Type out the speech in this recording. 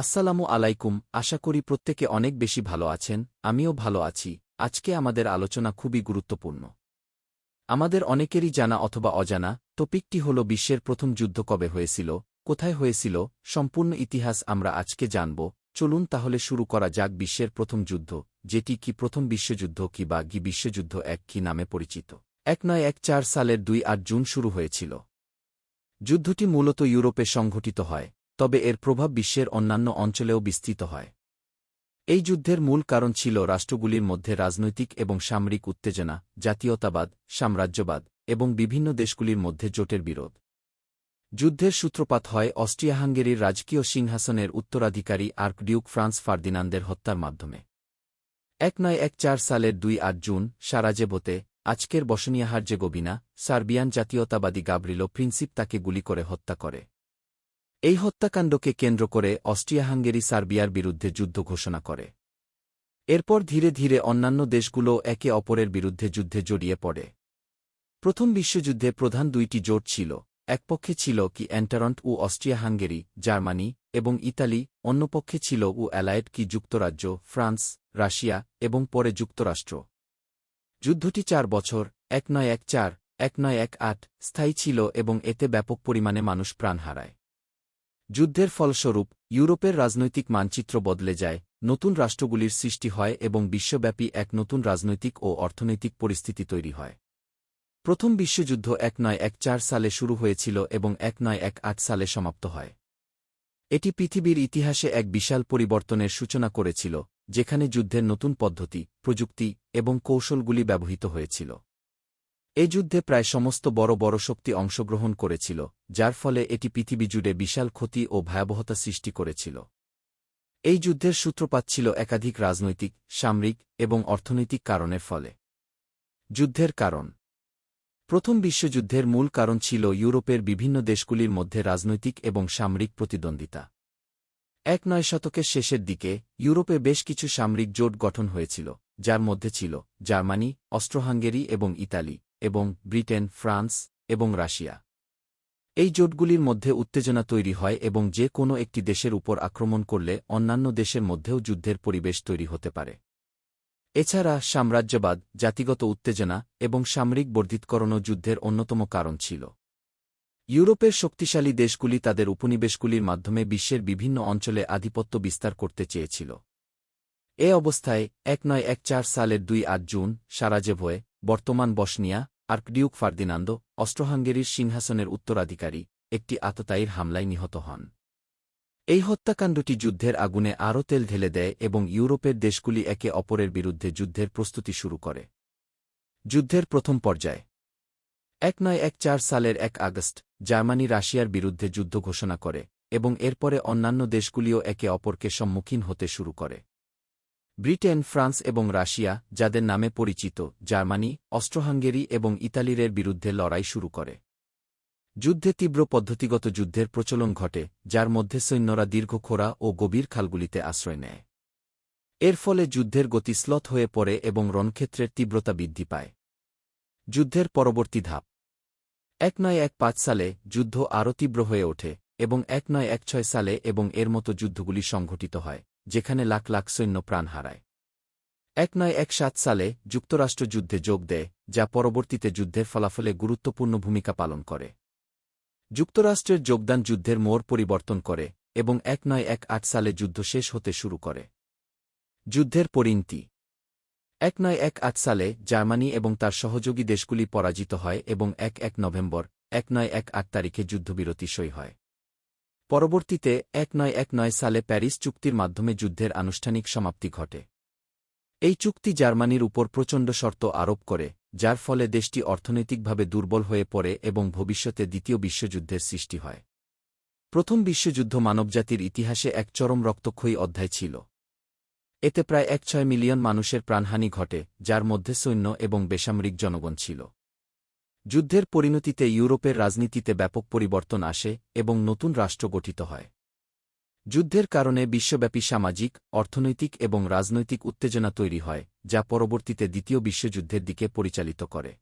আসসালামু আলাইকুম, আশা করি প্রত্যেকে অনেক বেশি ভালো আছেন, আমিও ভালো আছি, আজকে আমাদের আলোচনা খুবই গুরুত্বপূর্ণ। আমাদের অনেকেরই জানা অথবা অজানা, টপিকটি হল বিশ্বের প্রথম যুদ্ধ কবে হয়েছিল, কোথায় হয়েছিল, সম্পূর্ণ ইতিহাস আমরা আজকে জানব, চলুন তাহলে শুরু করা যাক বিশ্বের প্রথম যুদ্ধ, যেটি কি প্রথম বিশ্বযুদ্ধ কি বা গি বিশ্বযুদ্ধ এক কি নামে পরিচিত। এক নয় এক চার সালের দুই আট জুন শুরু হয়েছিল। যুদ্ধটি মূলত ইউরোপে সংঘটিত হয়। তবে এর প্রভাব বিশ্বের অন্যান্য অঞ্চলেও বিস্তৃত হয়। এই যুদ্ধের মূল কারণ ছিল রাষ্ট্রগুলির মধ্যে রাজনৈতিক এবং সামরিক উত্তেজনা, জাতীয়তাবাদ, সাম্রাজ্যবাদ এবং বিভিন্ন দেশগুলির মধ্যে জোটের বিরোধ। যুদ্ধের সূত্রপাত হয় অস্ট্রিয়া হাঙ্গেরির রাজকীয় সিংহাসনের উত্তরাধিকারী আর্কডিউক ফ্রান্স ফার্দিনান্দের হত্যার মাধ্যমে। এক নয় এক চার সালের দুই আট জুন সারাজেবোতে আজকের বসনিয়া হার্জেগোবিনা সার্বিয়ান জাতীয়তাবাদী গাবরিলো প্রিন্সিপ তাকে গুলি করে হত্যা করে। এই হত্যাকাণ্ডকে কেন্দ্র করে অস্ট্রিয়া হাঙ্গেরি সার্বিয়ার বিরুদ্ধে যুদ্ধ ঘোষণা করে। এরপর ধীরে ধীরে অন্যান্য দেশগুলো একে অপরের বিরুদ্ধে যুদ্ধে জড়িয়ে পড়ে। প্রথম বিশ্বযুদ্ধে প্রধান দুইটি জোট ছিল একপক্ষে ছিল কি অ্যান্টারন্ট ও অস্ট্রিয়া হাঙ্গেরি জার্মানি এবং ইতালি অন্যপক্ষে ছিল ও অ্যালায়েড কি যুক্তরাজ্য, ফ্রান্স, রাশিয়া এবং পরে যুক্তরাষ্ট্র। যুদ্ধটি চার বছর, এক নয় এক চার, এক নয় এক আট স্থায়ী ছিল এবং এতে ব্যাপক পরিমাণে মানুষ প্রাণ হারায়। যুদ্ধের ফলস্বরূপ, ইউরোপের রাজনৈতিক মানচিত্র বদলে যায়, নতুন রাষ্ট্রগুলির সৃষ্টি হয় এবং বিশ্বব্যাপী এক নতুন রাজনৈতিক ও অর্থনৈতিক পরিস্থিতি তৈরি হয়। প্রথম বিশ্বযুদ্ধ এক নয় এক চার সালে শুরু হয়েছিল এবং এক নয় এক আট সালে সমাপ্ত হয়। এটি পৃথিবীর ইতিহাসে এক বিশাল পরিবর্তনের সূচনা করেছিল, যেখানে যুদ্ধের নতুন পদ্ধতি, প্রযুক্তি এবং কৌশলগুলি ব্যবহৃত হয়েছিল। এ যুদ্ধে প্রায় সমস্ত বড় বড় শক্তি অংশগ্রহণ করেছিল যার ফলে এটি পৃথিবী জুড়ে বিশাল ক্ষতি ও ভয়াবহতা সৃষ্টি করেছিল। এই যুদ্ধের সূত্রপাত ছিল একাধিক রাজনৈতিক, সামরিক এবং অর্থনৈতিক কারণের ফলে। যুদ্ধের কারণ। প্রথম বিশ্বযুদ্ধের মূল কারণ ছিল ইউরোপের বিভিন্ন দেশগুলির মধ্যে রাজনৈতিক এবং সামরিক প্রতিদ্বন্দ্বিতা। এক নয় শতকের শেষের দিকে, ইউরোপে বেশ কিছু সামরিক জোট গঠন হয়েছিল, যার মধ্যে ছিল জার্মানি, অস্ট্রোহাঙ্গেরি এবং ইতালি, এবং ব্রিটেন, ফ্রান্স এবং রাশিয়া। এই জোটগুলির মধ্যে উত্তেজনা তৈরি হয় এবং যে কোনো একটি দেশের উপর আক্রমণ করলে অন্যান্য দেশের মধ্যেও যুদ্ধের পরিবেশ তৈরি হতে পারে। এছাড়া সাম্রাজ্যবাদ, জাতিগত উত্তেজনা এবং সামরিক বর্ধিতকরণও যুদ্ধের অন্যতম কারণ ছিল। ইউরোপের শক্তিশালী দেশগুলি তাদের উপনিবেশগুলির মাধ্যমে বিশ্বের বিভিন্ন অঞ্চলে আধিপত্য বিস্তার করতে চেয়েছিল। এ অবস্থায় এক নয় এক চার সালের দুই আট জুন, সারাজেভোয়ে, বর্তমান বসনিয়া আর্কডিউক ফার্দিনান্দো অস্ট্রোহাঙ্গেরির সিংহাসনের উত্তরাধিকারী, একটি আততায়ীর হামলায় নিহত হন। এই হত্যাকাণ্ডটি যুদ্ধের আগুনে আরও তেল ঢেলে দেয় এবং ইউরোপের দেশগুলি একে অপরের বিরুদ্ধে যুদ্ধের প্রস্তুতি শুরু করে। যুদ্ধের প্রথম পর্যায়ে। এক নয় এক চার সালের এক আগস্ট, জার্মানি রাশিয়ার বিরুদ্ধে যুদ্ধ ঘোষণা করে এবং এরপরে অন্যান্য দেশগুলিও একে অপরকে সম্মুখীন হতে শুরু করে। ব্রিটেন, ফ্রান্স এবং রাশিয়া, যাদের নামে পরিচিত, জার্মানি, অস্ট্রোহাঙ্গেরি এবং ইতালিরের বিরুদ্ধে লড়াই শুরু করে। যুদ্ধে তীব্র পদ্ধতিগত যুদ্ধের প্রচলন ঘটে, যার মধ্যে সৈন্যরা দীর্ঘ খোরা ও গভীর খালগুলিতে আশ্রয় নেয়। এর ফলে যুদ্ধের গতি স্লথ হয়ে পড়ে এবং রণক্ষেত্রের তীব্রতা বৃদ্ধি পায়। যুদ্ধের পরবর্তী ধাপ। এক নয় এক পাঁচ সালে যুদ্ধ আরও তীব্র হয়ে ওঠে এবং এক নয় এক ছয় সালে এবং এর মতো যুদ্ধগুলি সংঘটিত হয়। যেখানে লাখ লাখ সৈন্য প্রাণ হারায়। এক নয় এক সাত সালে যুক্তরাষ্ট্র যুদ্ধে যোগ দেয়, যা পরবর্তীতে যুদ্ধের ফলাফলে গুরুত্বপূর্ণ ভূমিকা পালন করে। যুক্তরাষ্ট্রের যোগদান যুদ্ধের মোড় পরিবর্তন করে এবং এক নয় এক আট সালে যুদ্ধ শেষ হতে শুরু করে। যুদ্ধের পরিণতি। এক নয় এক আট সালে জার্মানি এবং তার সহযোগী দেশগুলি পরাজিত হয় এবং এক এক নভেম্বর, এক নয় এক আট তারিখে যুদ্ধবিরতি সই হয়। পরবর্তীতে, এক নয় এক নয় সালে প্যারিস চুক্তির মাধ্যমে যুদ্ধের আনুষ্ঠানিক সমাপ্তি ঘটে। এই চুক্তি জার্মানির উপর প্রচণ্ড শর্ত আরোপ করে, যার ফলে দেশটি অর্থনৈতিকভাবে দুর্বল হয়ে পড়ে এবং ভবিষ্যতে দ্বিতীয় বিশ্বযুদ্ধের সৃষ্টি হয়। প্রথম বিশ্বযুদ্ধ মানবজাতির ইতিহাসে এক চরম রক্তক্ষয়ী অধ্যায় ছিল। এতে প্রায় এক ছয় মিলিয়ন মানুষের প্রাণহানি ঘটে, যার মধ্যে সৈন্য এবং বেসামরিক জনগণ ছিল। যুদ্ধের পরিণতিতে ইউরোপের রাজনীতিতে ব্যাপক পরিবর্তন আসে এবং নতুন রাষ্ট্র গঠিত হয়। যুদ্ধের কারণে বিশ্বব্যাপী সামাজিক, অর্থনৈতিক এবং রাজনৈতিক উত্তেজনা তৈরি হয়, যা পরবর্তীতে দ্বিতীয় বিশ্বযুদ্ধের দিকে পরিচালিত করে।